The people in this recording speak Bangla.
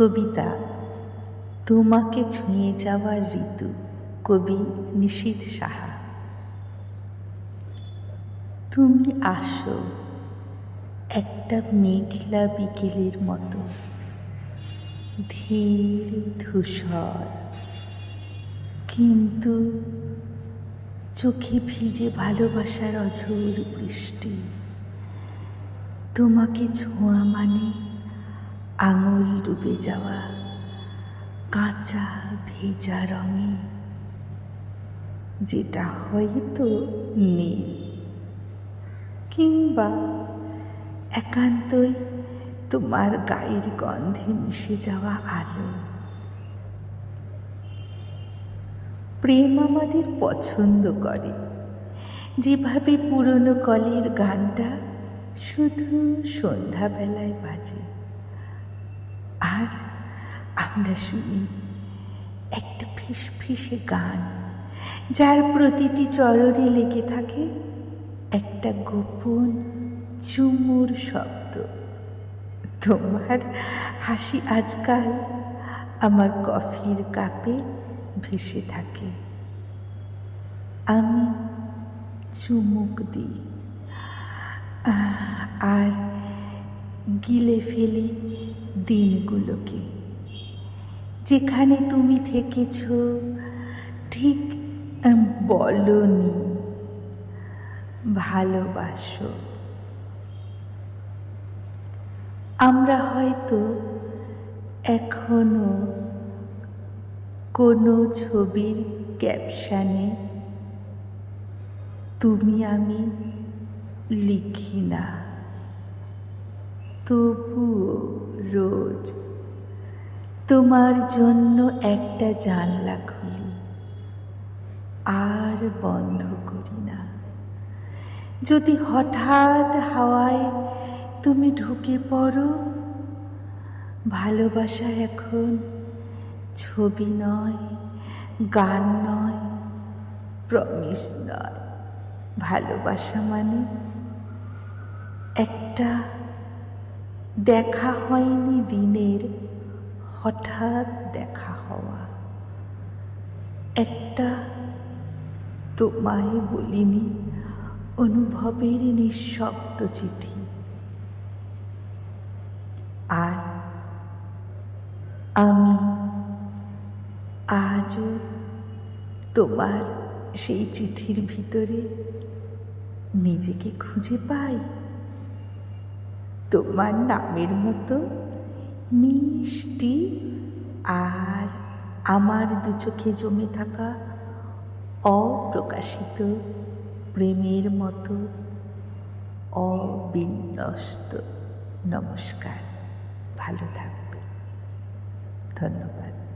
কবিতা। তোমাকে ছুঁয়ে যাওয়ার ঋতু, কবি নিশীথ সাহা। তুমি আসো, একটা মেঘলা বিকেলের মতো। ধীর ধূসর, কিন্তু চোখে ভিজে ভালোবাসার অঝোর বৃষ্টি। তোমাকে ছোঁয়া মানে আঙুল ডুবে যাওয়া, কাঁচা ভেজা রঙে, যেটা হয়তো নীল কিংবা একান্তই তোমার গায়ের গন্ধে মিশে যাওয়া আলো। প্রেম আমাদের পছন্দ করে। যেভাবে পুরনো কলের গানটা শুধু সন্ধ্যাবেলায় বাজে। আর আমরা শুনি একটা ফিসফিসে গান, যার প্রতিটি চরণে লেগে থাকে একটা গোপন চুমুর শব্দ। তোমার হাসি আজকাল আমার কফির কাপে ভেসে থাকে। আমি চুমুক দিই আর গিলে ফেলি দিনগুলোকে, যেখানে তুমি থেকেছ, ঠিক বলনি, ভালোবাসো। আমরা হয়তো এখনও কোনো ছবির ক্যাপশানে তুমি আমি লিখি না। তবুও রোজ। তোমার জন্য একটা জানলা খুলি, আর বন্ধ করি না। যদি হঠাৎ হাওয়ায় তুমি ঢুকে পড়ো, ভালোবাসা এখন ছবি নয়, গান নয় প্রমিস নয়। ভালোবাসা মানে একটা দেখা হয়নি দিনের, হঠাৎ দেখা হওয়া। একটা তোমায় বলিনি, অনুভবের নিঃশব্দ চিঠি। আর আমি আজও তোমার সেই চিঠির ভিতরে নিজেকে খুঁজে পাই? তোমার নামের মতো মিষ্টি আর আমার দু চোখে জমে থাকা অপ্রকাশিত প্রেমের মতো অবিন্যস্ত। নমস্কার, ভালো থাকবে। ধন্যবাদ।